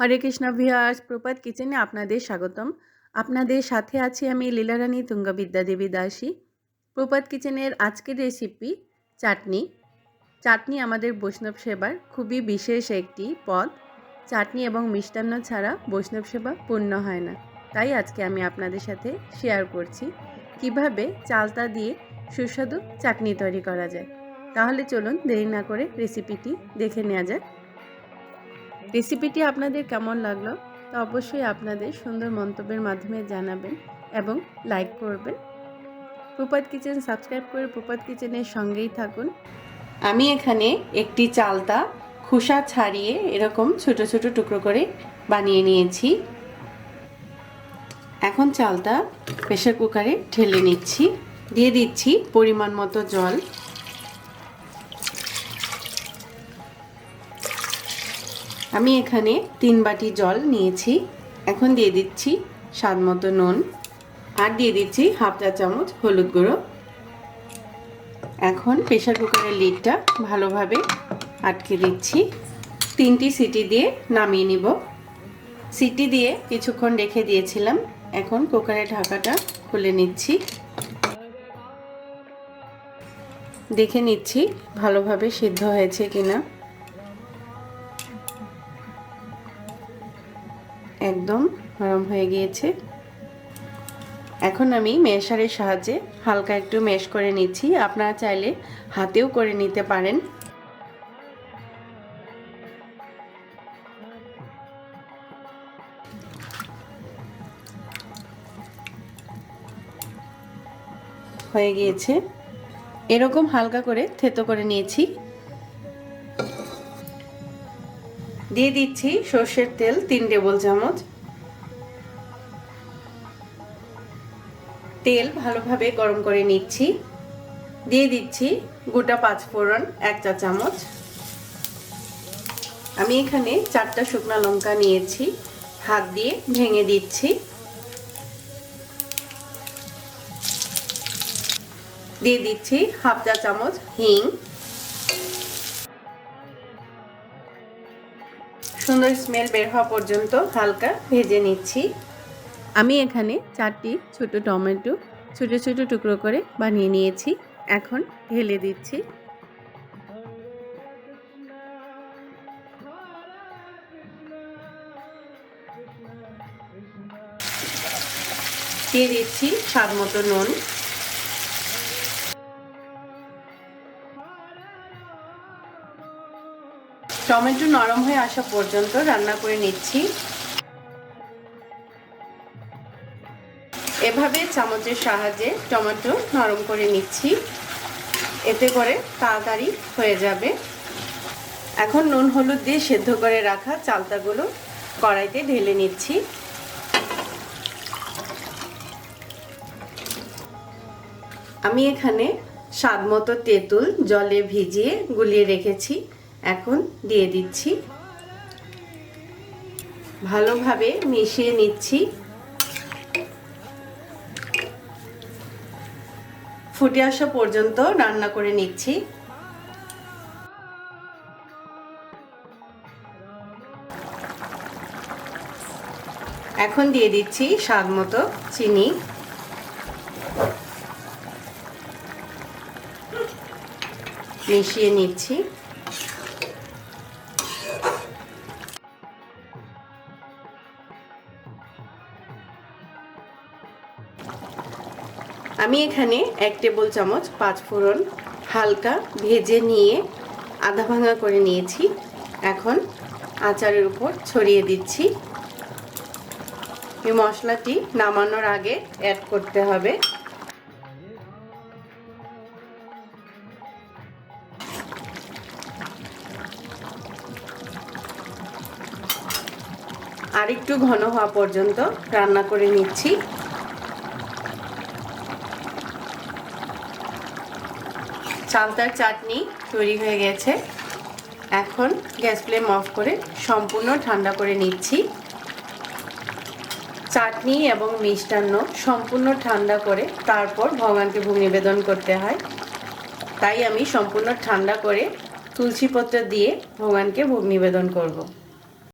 হরে Krishna viewers প্রপাত কিচেনে আপনাদের স্বাগতম। আপনাদের সাথে আছি আমি লীলারানী তুঙ্গবিদ্যা দেবী দাসী। প্রপাত কিচেনের আজকের রেসিপি চাটনি। চাটনি আমাদের বৈষ্ণব সেবার খুবই বিশেষ একটি পদ। চাটনি এবং মিষ্টান্ন ছাড়া বৈষ্ণব সেবা পূর্ণ হয় না। তাই আজকে আমি আপনাদের সাথে শেয়ার করছি কীভাবে চালতা দিয়ে সুস্বাদু চাটনি তৈরি করা যায়। তাহলে চলুন দেরি না করে রেসিপিটি দেখে নেওয়া যাক। রেসিপিটি আপনাদের কেমন লাগল তা অবশ্যই আপনাদের সুন্দর মন্তব্যের মাধ্যমে জানাবেন এবং লাইক করবেন। প্রপাত কিচেন সাবস্ক্রাইব করে প্রপাত কিচেনের সঙ্গেই থাকুন। আমি এখানে একটি চালতা, খোসা ছাড়িয়ে এরকম ছোট ছোট টুকরো করে বানিয়ে নিয়েছি। এখন চালটা প্রেশার কুকারে ঢেলে নিচ্ছি। দিয়ে দিচ্ছি পরিমাণ মতো জল। আমি এখানে তিন বাটি জল নিয়েছি। এখন দিয়ে দিচ্ছি স্বাদ মতো নুন। আর দিয়ে দিচ্ছি হাফ চা চামচ হলুদ গুঁড়ো। এখন প্রেশার কুকারের লিডটা ভালোভাবে আটকে দিচ্ছি। তিনটি সিটি দিয়ে নামিয়ে নিব। সিটি দিয়ে কিছুক্ষণ রেখে দিয়েছিলাম। এখন কুকারের ঢাকাটা খুলে নিচ্ছি। দেখে নিচ্ছি ভালোভাবে সিদ্ধ হয়েছে কিনা। একদম নরম হয়ে গিয়েছে। এখন আমি মেশারের সাহায্যে হালকা একটু মেশ করে নিচ্ছি। আপনারা চাইলে হাতেও করে নিতে পারেন। হয়ে গিয়েছে। এরকম হালকা করে থেতো করে নিয়েছি। দিয়ে দিচ্ছি সর্ষের তেল তিন টেবিল চামচ। তেল ভালোভাবে গরম করে নিচ্ছি। দিয়ে দিচ্ছি গোটা পাঁচ ফোড়ন, এক চা চামচ। আমি এখানে চারটা শুকনো লঙ্কা নিয়েছি, হাত দিয়ে ভেঙে দিচ্ছি। দিয়ে দিচ্ছি হাফ চা চামচ হিং। সুন্দর স্মেল বের হওয়া পর্যন্ত হালকা ভেজে নিচ্ছি। আমি এখানে চারটি ছোট টমেটো ছোট ছোট টুকরো করে বানিয়ে নিয়েছি। এখন ঢেলে দিচ্ছি। দিয়ে দিচ্ছি স্বাদ মতো নুন। টমেটো নরম হয়ে আসা পর্যন্ত রান্না করে নিচ্ছি। এভাবে চামচের সাহায্যে টমেটো নরম করে নিচ্ছি। এতে করে তাড়াতাড়ি হয়ে যাবে। এখন নুন হলুদ দিয়ে সেদ্ধ করে রাখা চালতাগুলো কড়াইতে ঢেলে নিচ্ছি। আমি এখানে স্বাদ মতো তেঁতুল জলে ভিজিয়ে গুলিয়ে রেখেছি। এখন দিয়ে দিচ্ছি। ভালোভাবে মিশিয়ে নিচ্ছি। ফুটে আসা পর্যন্ত রান্না করে নিচ্ছি। এখন দিয়ে দিচ্ছি স্বাদ মতো চিনি। মিশিয়ে নিচ্ছি। আমি এখানে এক টেবিল চামচ পাঁচ ফোড়ন হালকা ভেজে নিয়ে আধা ভাঙা করে নিয়েছি। এখন আচারের উপর ছড়িয়ে দিচ্ছি। এই মশলাটি নামানোর আগে অ্যাড করতে হবে। আর একটু ঘন হওয়া পর্যন্ত রান্না করে নিচ্ছি। চালতার চাটনি তৈরি হয়ে গেছে। এখন গ্যাস ফ্লেম অফ করে সম্পূর্ণ ঠান্ডা করে নিচ্ছি। চাটনি এবং মিষ্টান্ন সম্পূর্ণ ঠান্ডা করে তারপর ভগবানকে ভোগ নিবেদন করতে হয়। তাই আমি সম্পূর্ণ ঠান্ডা করে তুলসীপত্র দিয়ে ভগবানকে ভোগ নিবেদন করব।